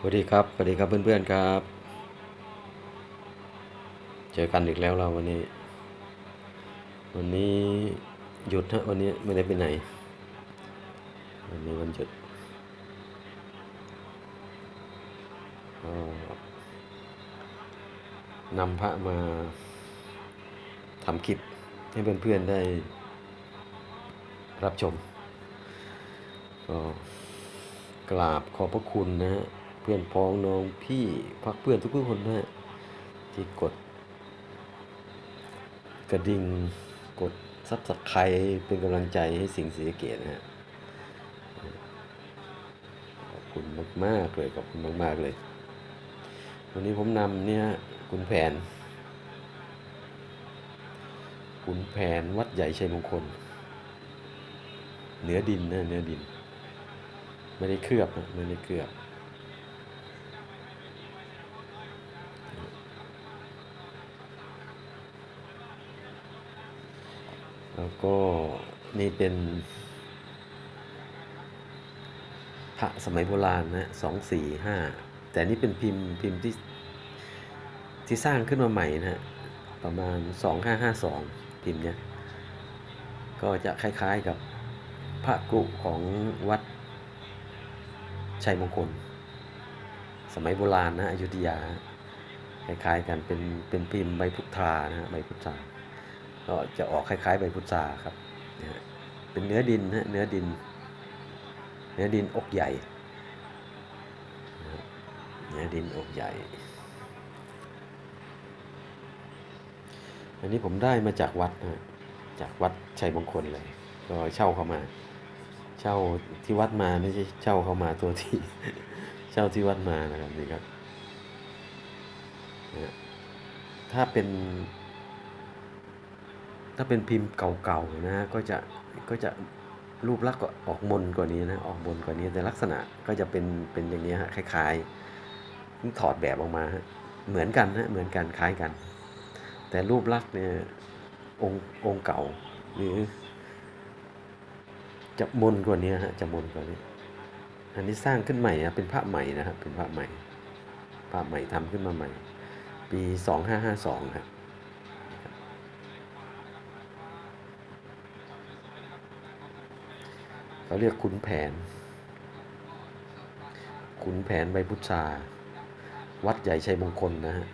สวัสดีครับ สวัสดีครับเพื่อนๆครับ เจอกันอีกแล้วเราวันนี้ วันนี้หยุดฮะวันนี้ไม่ได้ไปไหน วันนี้วันหยุดนำพระมาทำคลิปให้เพื่อนๆได้รับชมก็กราบขอบพระคุณนะฮะ พื่อนพ้องน้องพี่พักเพื่อนทุกๆคนนะฮะที่กด กระดิ่งกดซับสไครเป็นกำลังใจให้สิ่งเสียเกียรตินะฮะขอบคุณมากๆเลยขอบคุณมากๆเลย วันนี้ผมนำเนี่ยคุณแผน คุณแผนวัดใหญ่ชัยมงคล เนื้อดินนะเนื้อดิน ไม่ได้เคลือบนะไม่ได้เคลือบ แล้ว ก็นี่เป็นพระสมัยโบราณนะสองสี่ห้าแต่นี่เป็นพิมพ์พิมพ์ที่ที่สร้างขึ้นมาใหม่นะฮะประมาณสองห้าห้าสองพิมพ์เนี้ยก็จะคล้ายๆกับพระกรุของวัดชัยมงคล สมัยโบราณนะอยุธยา คล้ายๆกันเป็นเป็นพิมพ์ใบพุทรานะฮะใบพุทรา ก็จะออกคล้ายๆใบพุทราครับ เป็นเนื้อดินนะเนื้อดิน เนื้อดินอกใหญ่ เนื้อดินอกใหญ่ อันนี้ผมได้มาจากวัดนะจากวัดชัยมงคลเลย ก็เช่าเข้ามา เช่าที่วัดมาไม่ใช่เช่าเข้ามาตัวที่ เช่าที่วัดมานะครับนี่ครับ ถ้าเป็น ถ้าเป็นพิมพ์เก่าๆนะ ก็จะก็จะรูปลักษณ์ก็ออกมนกว่านี้นะออกมนกว่านี้แต่ลักษณะก็จะเป็นเป็นอย่างนี้ฮะคล้ายๆถอดแบบออกมาฮะเหมือนกันนะเหมือนกันคล้ายกัน แต่รูปลักษณ์เนี่ยองค์องค์เก่าหรือจะมนกว่านี้ฮะจะมนกว่านี้ อันนี้สร้างขึ้นใหม่นะเป็นพระใหม่นะครับเป็นพระใหม่พระใหม่ทำขึ้นมาใหม่ ปีสองห้าห้าสองครับ เขาเรียกขุนแผน ขุนแผนใบพุทราวัดใหญ่ชัยมงคลนะฮะ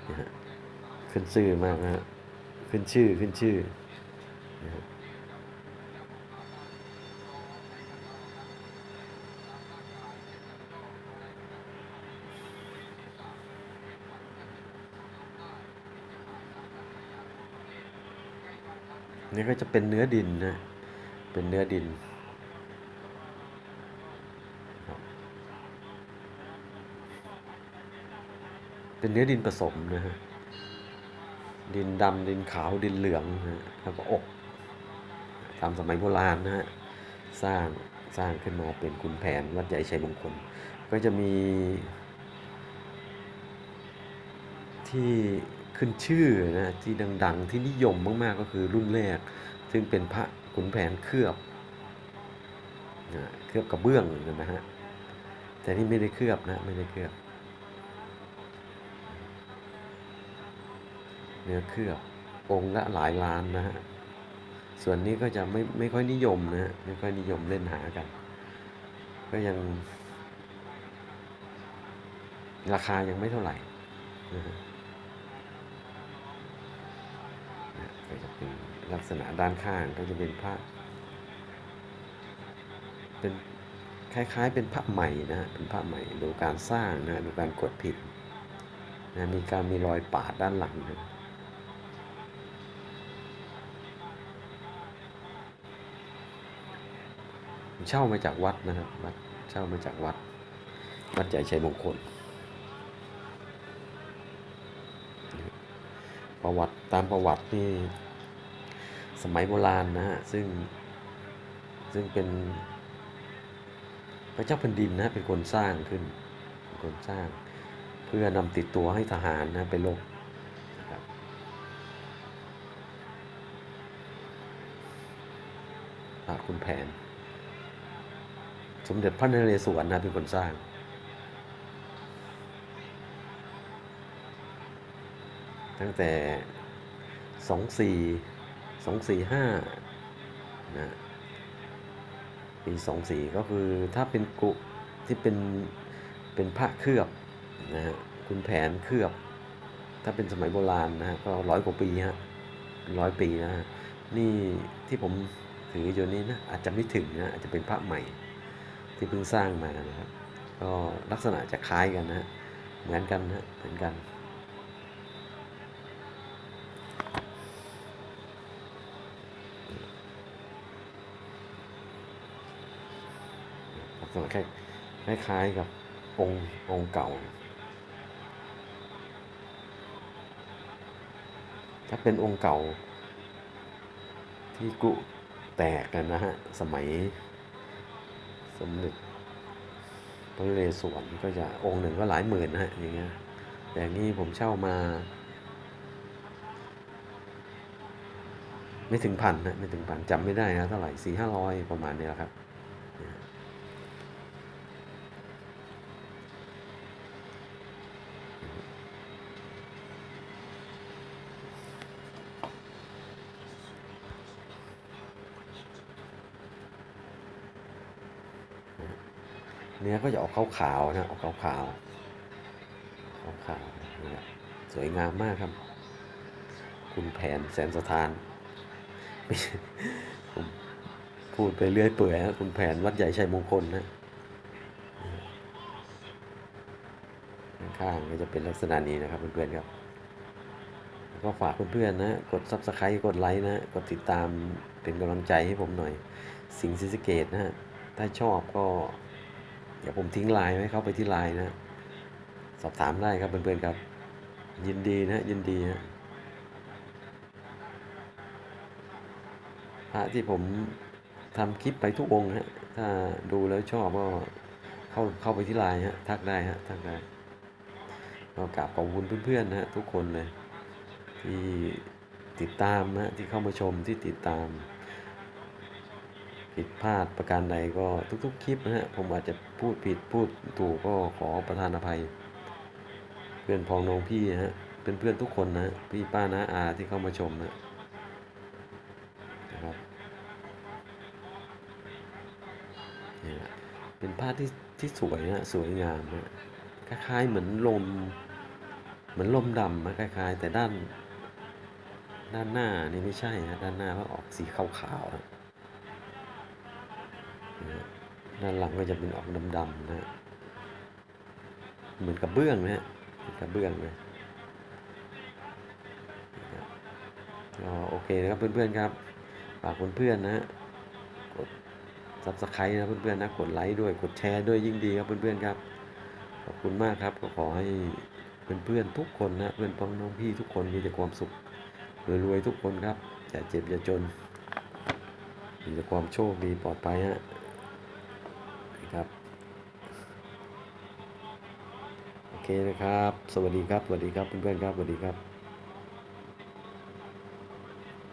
ขึ้นชื่อมากนะฮะขึ้นชื่อขึ้นชื่อนี่ก็จะเป็นเนื้อดินนะ เป็นเนื้อดินครับ เป็นเนื้อดินผสมนะฮะดินดำดินขาวดินเหลืองนะฮะแล้วก็อกตามสมัยโบราณนะฮะสร้างสร้างขึ้นมาเป็นคุณแผนวัดใหญ่ชัยมงคล ก็จะมีที่ขึ้นชื่อนะที่ดัง ๆ ที่นิยมมากๆก็คือรุ่นแรก ซึ่งเป็นพระขุนแผนเคลือบนะเคลือบกระเบื้องนะฮะแต่นี่ไม่ได้เคลือบนะไม่ได้เคลือบ เนื้อเคลือบองค์ละหลายล้านนะฮะส่วนนี้ก็จะไม่ไม่ค่อยนิยมนะฮะไม่ค่อยนิยมเล่นหากัน ก็ยัง ราคายังไม่เท่าไหร่นะฮะก็จะเป็นลักษณะด้านข้างก็จะเป็นพระเป็นคล้ายๆ เป็นพระใหม่นะฮะเป็นพระใหม่ดูการสร้างนะดูการกดผิดนะมีการมีรอยปาดด้านหลังนะผม เช่ามาจากวัดนะครับวัดเช่ามาจากวัด วัดใหญ่ชัยมงคลประวัติตามประวัตินี่สมัยโบราณนะฮะซึ่งซึ่งเป็นพระเจ้าแผ่นดินนะเป็นคนสร้างขึ้นเป็นคนสร้าง เพื่อนำติดตัวให้ทหารนะไปรบนรับพระคุณแผน สมเด็จพระนเรศวรนะเป็นคนสร้าง ตั้งแต่สองสี่สองสี่ห้านะปีสองสี่ก็คือถ้าเป็นกุที่เป็นเป็นพระเคลือบนะฮะคุณแผนเคลือบ ถ้าเป็นสมัยโบราณนะฮะก็ร้อยกว่าปีฮะร้อยปีนะฮะนี่ที่ผมถืออยู่นี้นะอาจจะไม่ถึงนะอาจจะเป็นพระใหม่ ที่เพิ่งสร้างมานะครับ ก็ลักษณะจะคล้ายกันนะเหมือนกันนะเหมือนกันลักษณะคล้ายคล้ายๆกับองค์องค์เก่า ถ้าเป็นองค์เก่าที่กุแตกกันนะฮะ สมัย สมเด็จพระนเรศวรก็จะองค์หนึ่งก็หลายหมื่นนะฮะอย่างเงี้ยแต่อย่างนี้ผมเช่ามา ไม่ถึงพันนะไม่ถึงพันจำไม่ได้นะเท่าไหร่สี่ห้าร้อยประมาณนี้แหละครับ เนื้อก็จะออกขาวๆนะออกขาวขาวๆขาวๆนี่แหละสวยงามมากครับ คุณแผนแสนสถานผมพูดไปเรื่อยเปื่อยนะคุณแผนวัดใหญ่ชัยมงคลนะข้างๆก็จะเป็นลักษณะนี้นะครับเพื่อนๆครับก็ฝากเพื่อนๆนะ กด subscribe กดไลค์นะ กดติดตามเป็นกำลังใจให้ผมหน่อย สิงห์ศรีสเกดนะฮะ ถ้าชอบก็ ดี๋ยวผมทิ้งไลน์ไว้เข้าไปที่ไลน์นะ สอบถามได้ครับเพื่อนๆครับ ยินดีนะยินดีนะพระที่ผมทำคลิปไปทุกองค์ฮะ ถ้าดูแล้วชอบก็เข้าเข้าไปที่ไลน์ฮะ ทักได้ฮะ ทักได้ก็กราบขอบคุณเพื่อนๆนะฮะทุกคนเลยที่ติดตามนะที่เข้ามาชมที่ติดตาม ผิดพลาดประการใดก็ทุกๆ คลิปนะฮะผมอาจจะพูดผิดพูดถูกก็ขอประทานอภัย เพื่อนพ้องน้องพี่นะฮะเป็นเพื่อนทุกคนนะพี่ป้านะอาที่เข้ามาชมนะนะครับนี่แหละเป็นภาพที่ที่สวยนะสวยงามนะคล้ายๆเหมือนลม เหมือนลมดำนะคล้ายๆ แต่ด้าน ด้านหน้านี่ไม่ใช่นะด้านหน้าก็ออกสีขาวๆนะ ด้านหลังก็จะเป็นออกดำๆนะฮะเหมือนกับเบื้องนะฮะกับเบื้องเลยก็โอเคนะครับเพื่อนๆครับฝากเพื่อนๆนะฮะกด subscribe นะเพื่อนๆนะกดไลค์ด้วยกดแชร์ด้วยยิ่งดีครับเพื่อนๆครับขอบคุณมากครับก็ขอให้เพื่อนๆทุกคนนะเพื่อนพ้องน้องพี่ทุกคนมีแต่ความสุขรวยๆทุกคนครับอย่าเจ็บอย่าจนมีแต่ความโชคดีปลอดภัยฮะ ครับ โอ เคนะครับ สวัสดีครับ สวัสดีครับเพื่อนๆครับ สวัสดีครับ